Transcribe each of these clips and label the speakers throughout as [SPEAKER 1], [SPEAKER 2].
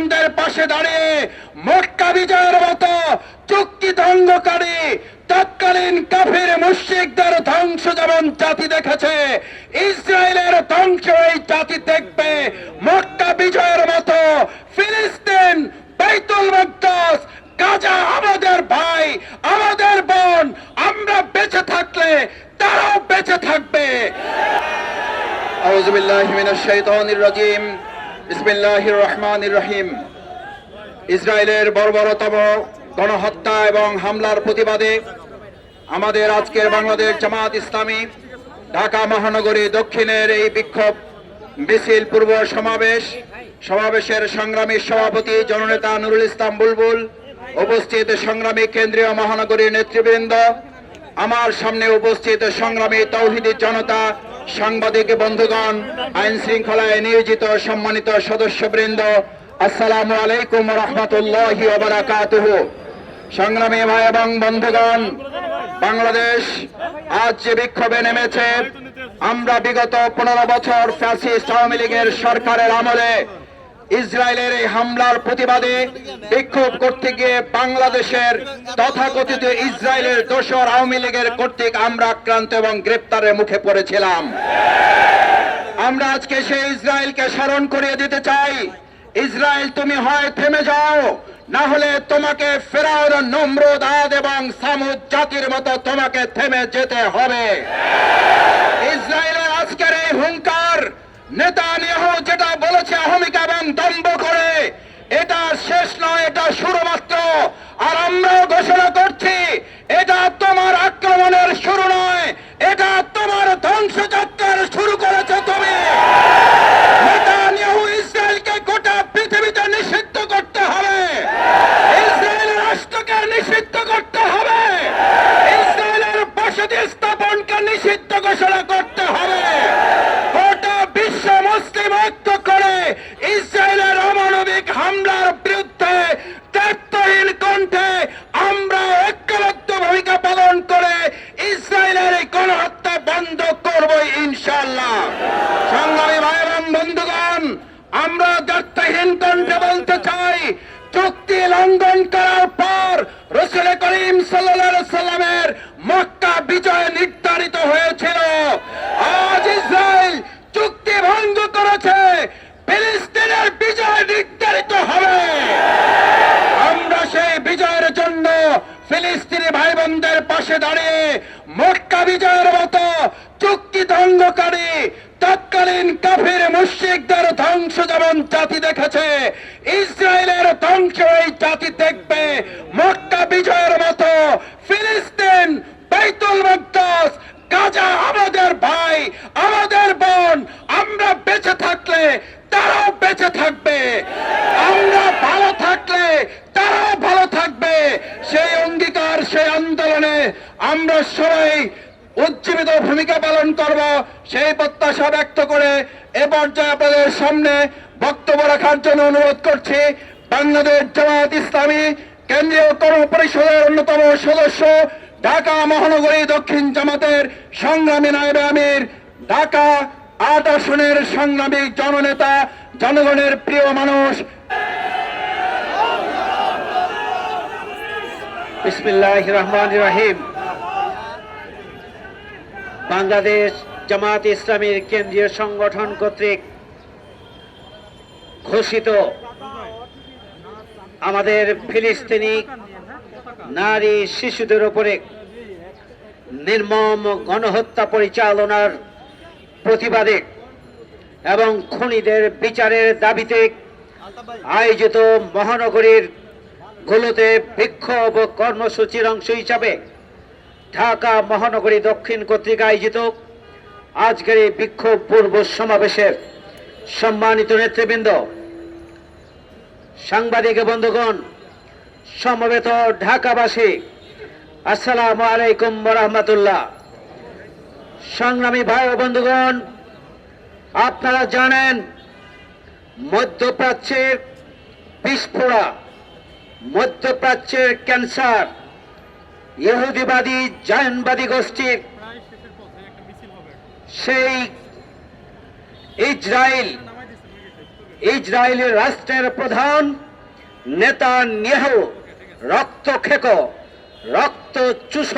[SPEAKER 1] বোনদের পাশে দাঁড়িয়ে মক্কা বিজয়ের মতো চুক্তি ভঙ্গকারী, তৎকালীন কাফের মুশ্রিকদের ধ্বংস যেমন জাতি দেখেছে, ইসরায়েলের ধ্বংস এই জাতি দেখবে। মক্কা বিজয়ের মতো ফিলিস্তিন, বাইতুল মুকদ্দাস, গাজা, আমাদের ভাই, আমাদের বোন, আমরা বেঁচে থাকলে তারাও বেঁচে থাকবে। আউযু বিল্লাহি মিনাশ শাইতানির রাজিম। বিসমিল্লাহির রহমানির রহিম। ইসরায়েলের বর্বরতম গণহত্যা এবং হামলার প্রতিবাদে আমাদের আজকের বাংলাদেশ জামাত ইসলামী ঢাকা মহানগরী দক্ষিণের এই বিক্ষোভ মিছিল পূর্ব সমাবেশ, সমাবেশের সংগ্রামী সভাপতি জননেতা নুরুল ইসলাম বুলবুল, উপস্থিত সংগ্রামী কেন্দ্রীয় মহানগরীর নেতৃবৃন্দ, আমার সামনে উপস্থিত সংগ্রামী তৌহিদি জনতা সাংবাদিক বন্ধুগণ, আইন শৃঙ্খলায় নিয়োজিত সম্মানিত সদস্যবৃন্দ, আসসালামু আলাইকুম রহমতুল্লাহি সংগ্রামী ভাই এবং বন্ধুগণ, বাংলাদেশ আজ যে বিক্ষোভে নেমেছে, আমরা বিগত পনেরো বছর ফ্যাসিস্ট আওয়ামী লীগের সরকারের আমলে ইসরায়েলের এই হামলার প্রতিবাদে বিক্ষোভ করতে গিয়ে বাংলাদেশের তথাকথিত ইসরায়েলের দোসর আওয়ামী লীগের কর্তৃক আমরা আক্রান্ত এবং গ্রেপ্তারের মুখে পড়েছিলাম। আমরা আজকে সেই ইসরায়েলকে স্মরণ করিয়ে দিতে চাই। ইসরায়েল, তুমি হয় থেমে যাও, না হলে তোমাকে ফেরাওর নম্রদ, আদ এবং সামুদ জাতির মতো তোমাকে থেমে যেতে হবে। ইসরায়েলের আজকের এই হুঙ্কার নেতানিয়াহু যেটা বলেছে অহমিকা এবং দম্ভ করে এটা শেষ নয়, এটা শুরু মাত্র আর আমরাও ঘোষণা করছি এটা তোমার আক্রমণের শুরু নয় এটা তোমার ধ্বংসযাত্রার শুরু করেছে তুমি নেতানিয়াহু ইসরায়েলকে গোটা পৃথিবীতে নিষিদ্ধ করতে হবে ইসরায়েল রাষ্ট্রকে নিষিদ্ধ করতে হবে ইসরায়েলের বসতি স্থাপনকে নিষিদ্ধ ঘোষণা করতে হবে গোটা বিশ্ব মুসলিম ঐক্য করে ইসরায়েলের অমানবিক হামলার বিরুদ্ধে দায়িত্বহীন কণ্ঠে আমরা ঐক্যবদ্ধ ভূমিকা পালন করে ইসরায়েলের এই গণহত্যা বন্ধ করব ইনশাল্লাহ সংগ্রামী ভাই এবং বন্ধুগণ আমরা দায়িত্বহীন কণ্ঠে বলতে চাই, চুক্তি লঙ্ঘন করার পর রসুল করিম সাল্লামের মক্কা বিজয় নির্ধারিত হয়েছিল। আজ ইসরায়েল চুক্তি ভঙ্গ করেছে, ফিলিস্তিনের বিজয় নির্ধারিত হবে। আমরা সেই বিজয়ের জন্য ফিলিস্তিনি ভাই বোনদের পাশে দাঁড়িয়ে মক্কা বিজয়ের মতো চুক্তি ভঙ্গকারী তৎকালীন কাফির মুশ্রিকদের ধ্বংস যেমন জাতি দেখেছে, ইসরায়েলের ধ্বংস এই জাতি দেখবে। মক্কা বিজয়ের মতো ফিলিস্তিন, বাইতুল মুকদ্দাস, গাজা, আমাদের ভাই, আমাদের বোন, আমরা বেঁচে থাকলে তারাও বেঁচে থাকবে। আমরা ভালো থাকলে তারাও ভালো থাকবে। সেই অঙ্গীকার, সেই আন্দোলনে আমরা সবাই উজ্জীবিত ভূমিকা পালন করব, সেই প্রত্যাশা ব্যক্ত করে এ পর্যায়ে আপনাদের সামনে বক্তব্য রাখার জন্য অনুরোধ করছি, বাংলাদেশ জামায়াত ইসলামী কেন্দ্রীয় কর্ম পরিষদের অন্যতম সদস্য, ঢাকা মহানগরী দক্ষিণ জামাতের সংগ্রামী নায়বে আমির, ঢাকা আট আসনের সংগ্রামী জননেতা, জনগণের প্রিয় মানুষ।
[SPEAKER 2] বিসমিল্লাহ রহমান রাহিম। বাংলাদেশ জামাত ইসলামীর কেন্দ্রীয় সংগঠন কর্তৃক ঘোষিত আমাদের ফিলিস্তিনি নারী শিশুদের উপরে নির্মম গণহত্যা পরিচালনার প্রতিবাদে এবং খুনিদের বিচারের দাবিতে আয়োজিত মহানগরীর গুলোতে বিক্ষোভ কর্মসূচির অংশ হিসাবে ঢাকা মহানগরী দক্ষিণ কর্তৃক আয়োজিত আজকের এই বিক্ষোভ পূর্ব সমাবেশের সম্মানিত নেতৃবৃন্দ, সাংবাদিক বন্ধুগণ, সমবেত ঢাকাবাসী, আসসালামু আলাইকুম রহমতুল্লাহ সংগ্রামী ভাই ও বন্ধুগণ, আপনারা জানেন, মধ্যপ্রাচ্যের বিস্ফোরা, মধ্যপ্রাচ্যের ক্যান্সার ইহুদিবাদী জায়নবাদী গোষ্ঠীর সেই ইসরায়েল ইসরায়েলের রাষ্ট্রের প্রধান নেতা নেহ রক্তক্ষেক রক্ত চুষ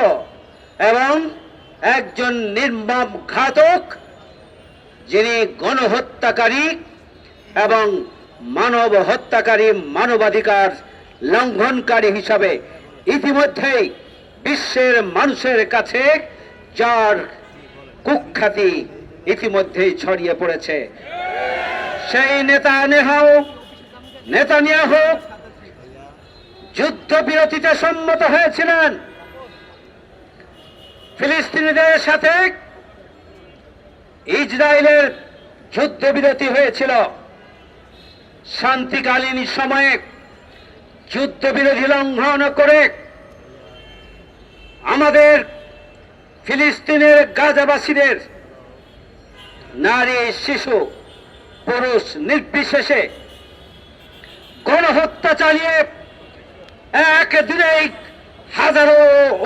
[SPEAKER 2] এবং একজন নির্মম ঘাতক যিনি গণহত্যাকারী এবং মানব হত্যাকারী মানবাধিকার লঙ্ঘনকারী হিসাবে ইতিমধ্যেই বিশ্বের মানুষের কাছে যার কুখ্যাতি ইতিমধ্যেই ছড়িয়ে পড়েছে। সেই নেতা নেহাও, নেতা হোক যুদ্ধবিরতিতে সম্মত হয়েছিলেন। ফিলিস্তিনিদের সাথে ইসরায়েলের যুদ্ধবিরতি হয়েছিল। শান্তিকালীন সময়ে যুদ্ধবিরোধী লঙ্ঘন করে আমাদের ফিলিস্তিনের গাজাবাসীদের নারী, শিশু, পুরুষ নির্বিশেষে গণহত্যা চালিয়ে এক দিনেই হাজারো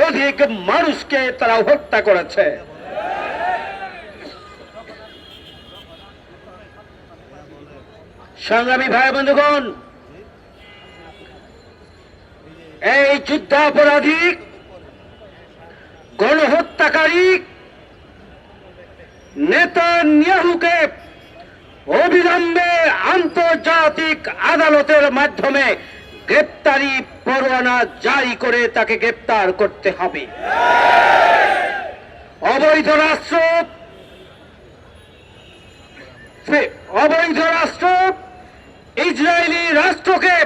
[SPEAKER 2] অধিক মানুষকে তারা হত্যা করেছে। সংগ্রামী ভাই বন্ধুগণ, এই যুদ্ধাপরাধী গণহত্যাকারী নেতা নিয়াহুকে অবিলম্বে আন্তর্জাতিক আদালতের মাধ্যমে গ্রেপ্তারি পরোয়ানা জারি করে তাকে গ্রেপ্তার করতে হবে। অবৈধ রাষ্ট্র অবৈধ রাষ্ট্র ইসরায়েলি রাষ্ট্রকে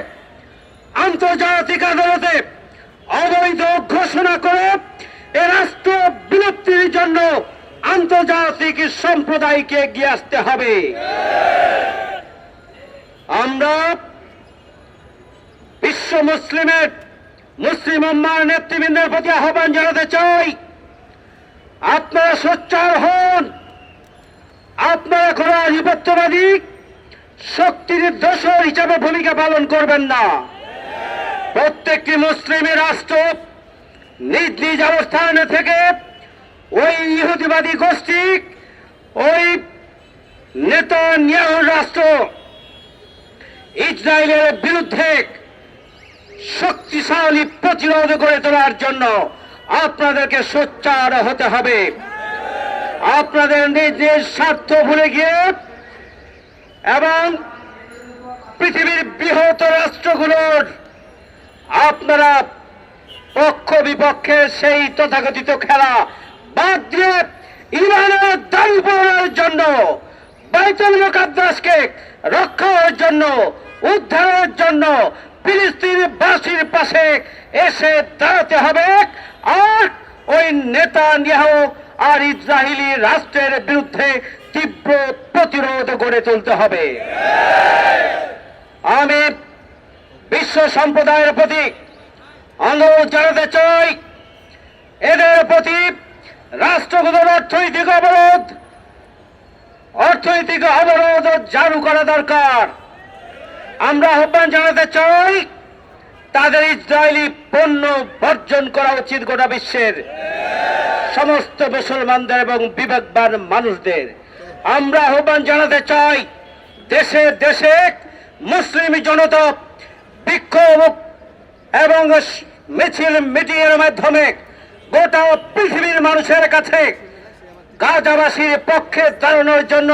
[SPEAKER 2] আন্তর্জাতিক আদালতে অবৈধ ঘোষণা করে এ রাষ্ট্র বিলুপ্তির জন্য আন্তর্জাতিক সম্প্রদায়কে এগিয়ে আসতে হবে। আমরা বিশ্ব মুসলিমের মুসলিম উম্মার নেতৃবৃন্দের প্রতি আহ্বান জানাতে চাই, আপনারা সোচ্চার হন, আপনারা কোনো আধিপত্যবাদী শক্তির দোষর হিসাবে ভূমিকা পালন করবেন না। প্রত্যেকটি মুসলিমের রাষ্ট্র নিজ নিজ অবস্থান থেকে ওই ইহুদিবাদী গোষ্ঠী, ওই নেতা রাষ্ট্র ইসরায়েলের বিরুদ্ধে শক্তিশালী প্রতিরোধ গড়ে তোলার জন্য আপনাদেরকে সোচ্চার হতে হবে। আপনাদের নিজ নিজ স্বার্থ ভুলে গিয়ে এবং পৃথিবীর বৃহৎ রাষ্ট্রগুলোর আপনারা পক্ষ বিপক্ষের সেই তথাকথিত খেলা বাদ দিয়ে ইরানের দাবি পূরণের জন্য, বাইতুল মুকাদ্দাসকে রক্ষার জন্য, উদ্ধারের জন্য ফিলিস্তিনবাসীর পাশে এসে দাঁড়াতে হবে আর ওই নেতা নিয়াহ আর ইসরায়েলি রাষ্ট্রের বিরুদ্ধে তীব্র প্রতিরোধ গড়ে তুলতে হবে। আমি বিশ্ব সম্প্রদায়ের প্রতি অনুরোধ জানাতে চাই এদের প্রতি রাষ্ট্রগুলোর অর্থনৈতিক অবরোধ। অর্থনৈতিক অবরোধ জারু করা দরকার। আমরা আহ্বান জানাতে চাই, তাদের ইসরায়েলি পণ্য বর্জন করা উচিত গোটা বিশ্বের। সমস্ত মুসলমানদের এবং বিবেকবান মানুষদের। আমরা আহ্বান জানাতে চাই, দেশে দেশে মুসলিম জনতা বিক্ষোভ এবং মিছিল মিটিংয়ের মাধ্যমে গোটা পৃথিবীর মানুষের কাছে গাজাবাসীর পক্ষে দাঁড়ানোর জন্য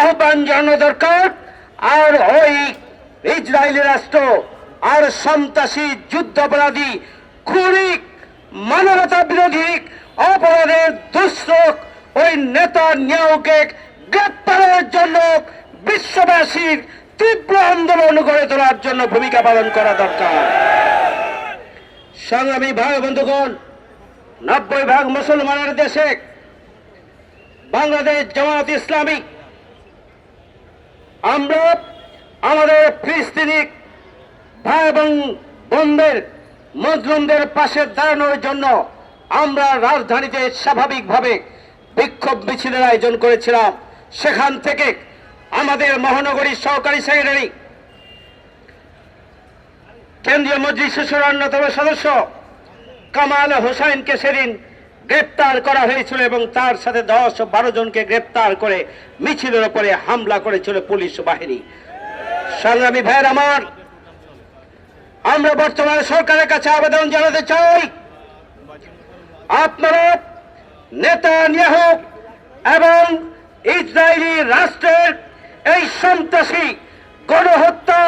[SPEAKER 2] আহ্বান জানানো দরকার। আর ওই ইসরায়েলি রাষ্ট্র আর সন্ত্রাসী, যুদ্ধাপরাধী খুনি মানবতা বিরোধী অপরাধের দুঃসক ওই নেতা নিয়োগে গ্রেপ্তারের জন্য বিশ্ববাসীর তীব্র আন্দোলন গড়ে তোলার জন্য ভূমিকা পালন করা দরকার। সংগ্রামী ভাই বন্ধুগণ, নব্বই ভাগ মুসলমানের দেশে বাংলাদেশ জামাত ইসলামী, আমরা আমাদের ফিলিস্তিনি ভাই এবং বোনদের মজলুমদের পাশে দাঁড়ানোর জন্য আমরা রাজধানীতে স্বাভাবিকভাবে বিক্ষোভ মিছিলের আয়োজন করেছিলাম। সেখান থেকে আমাদের মহানগরীর সহকারী সেক্রেটারি কেন্দ্রীয় মজলিস শিশুর অন্যতম সদস্য। কামাল হোসাইনকে সেদিন গ্রেপ্তার করা হয়েছিল এবং তার সাথে দশ বারো জনকে গ্রেপ্তার করে মিছিলের ওপরে হামলা করেছিল পুলিশ বাহিনী। সংগ্রামী ভাইয়ের আমার, আমরা বর্তমানে সরকারের কাছে আবেদন জানাতে চাই। আপনারা নেতা এবং ইসরায়েলি রাষ্ট্রের এই সন্ত্রাসী, গণহত্যা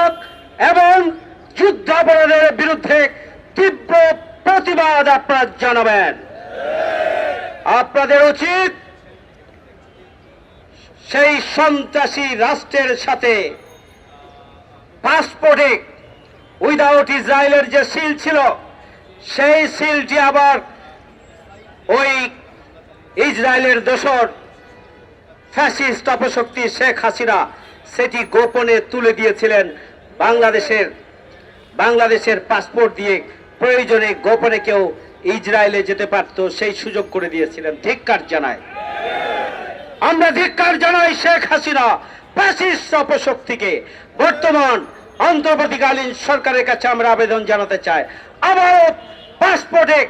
[SPEAKER 2] এবং যুদ্ধাপরাধের বিরুদ্ধে তীব্র প্রতিবাদ আপনারা জানাবেন। আপনাদের উচিত সেই সন্ত্রাসী রাষ্ট্রের সাথে পাসপোর্টে উইদাউট ইসরায়েলের যে সিল ছিল, সেই সিলটি আবার ওই ইসরায়েলের দোসর ফ্যাসিস্ট অপশক্তি শেখ হাসিনা, সেটি গোপনে তুলে দিয়েছিলেন বাংলাদেশের বাংলাদেশের পাসপোর্ট দিয়ে প্রয়োজনে গোপনে কেউ ইসরায়েলে যেতে পারত, সেই সুযোগ করে দিয়েছিলেন। ধিক্কার জানায়। আমরা ধিক্কার জানাই শেখ হাসিনা ফ্যাসিস্ট অপশক্তিকে। বর্তমান অন্তর্বর্তীকালীন সরকারের কাছে আমরা আবেদন জানাতে চাই। আবারও পাসপোর্টে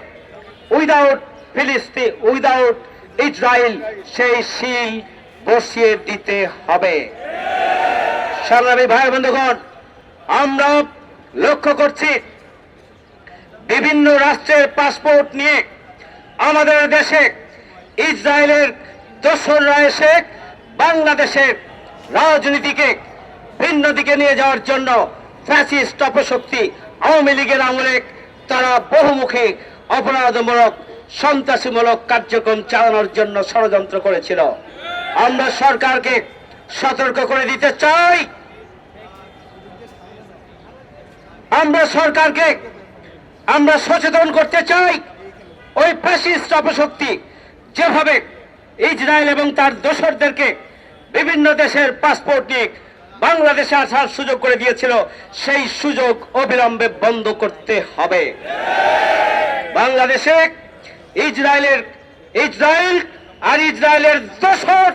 [SPEAKER 2] উইদাউট ফিলিস্তিন উইদাউট ইসরায়েল সেই সিল বসিয়ে দিতে হবে। সংগ্রামী ভাই বন্ধুগণ আমরা লক্ষ্য করছি বিভিন্ন রাষ্ট্রের পাসপোর্ট নিয়ে আমাদের দেশে ইসরায়েলের দোসররা এসে বাংলাদেশের রাজনীতিকে ভিন্ন দিকে নিয়ে যাওয়ার জন্য ফ্যাসিস্ট অপশক্তি আওয়ামী লীগের আমলে তারা বহুমুখী অপরাধমূলক, সন্ত্রাসীমূলক কার্যক্রম চালানোর জন্য ষড়যন্ত্র করেছিল। আমরা সরকারকে সতর্ক করে দিতে চাই। আমরা সরকারকে আমরা সচেতন করতে চাই। ওই ফ্যাসিস্ট অপশক্তি যেভাবে ইসরায়েল এবং তার দোসরদেরকে বিভিন্ন দেশের পাসপোর্ট নিয়ে বাংলাদেশে আসার সুযোগ করে দিয়েছিল, সেই সুযোগ অবিলম্বে বন্ধ করতে হবে। বাংলাদেশে ইসরায়েলের, ইসরায়েল আর ইসরায়েলের দোসর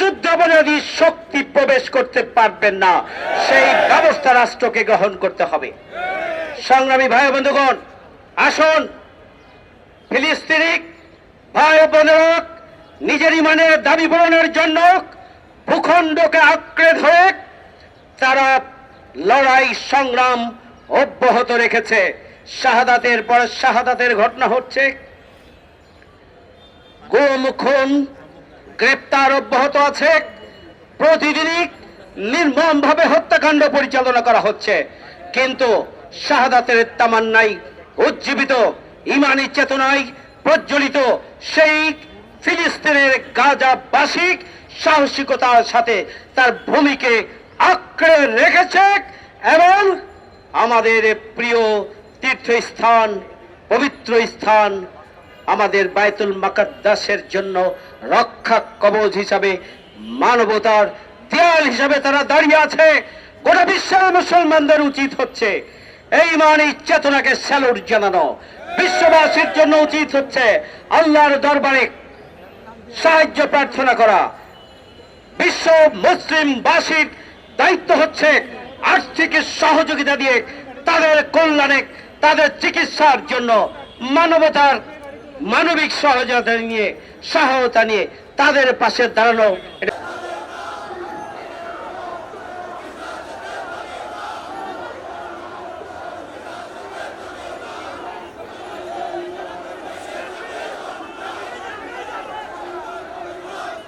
[SPEAKER 2] যুদ্ধাপরাধী শক্তি প্রবেশ করতে পারবেন না। সেই ব্যবস্থা রাষ্ট্রকে গ্রহণ করতে হবে। সংগ্রামী ভাই বন্ধুগণ, আসুন। ফিলিস্তিনি ভাই বোনেরা নিজের ইমানের দাবি পূরণের জন্য ভূখণ্ডকে আঁকড়ে ধরে তারা লড়াই, সংগ্রাম অব্যাহত রেখেছে। শাহাদাতের পর শাহাদাতের ঘটনা হচ্ছে গুম খুন গ্রেপ্তার অব্যাহত আছে। প্রতিদিনই নির্মমভাবে হত্যাকাণ্ড পরিচালনা করা হচ্ছে। কিন্তু শাহাদাতের তামান্নাই, উজ্জীবিত, ইমানি চেতনায় প্রজ্বলিত সেই ফিলিস্তিনের গাজাবাসিক সাহসিকতার সাথে তার ভূমিকে আঁকড়ে রেখেছে এবং আমাদের প্রিয় তীর্থস্থান, পবিত্র স্থান আমাদের বায়তুল মাকাদ্দাসের জন্য রক্ষা কবচ হিসাবে, মানবতার দেয়াল হিসাবে তারা দাঁড়িয়ে আছে। গোটা বিশ্বের মুসলমানদের উচিত হচ্ছে এই মানে চেতনাকে স্যালুট জানানো। বিশ্ববাসীর জন্য উচিত হচ্ছে আল্লাহর দরবারে সাহায্য প্রার্থনা করা। বিশ্ব মুসলিমবাসীর দায়িত্ব হচ্ছে আর্থিক সহযোগিতা দিয়ে তাদের কল্যাণে, তাদের চিকিৎসার জন্য মানবতার মানবিক সহযোগিতা নিয়ে সহায়তা নিয়ে তাদের পাশে দাঁড়ানো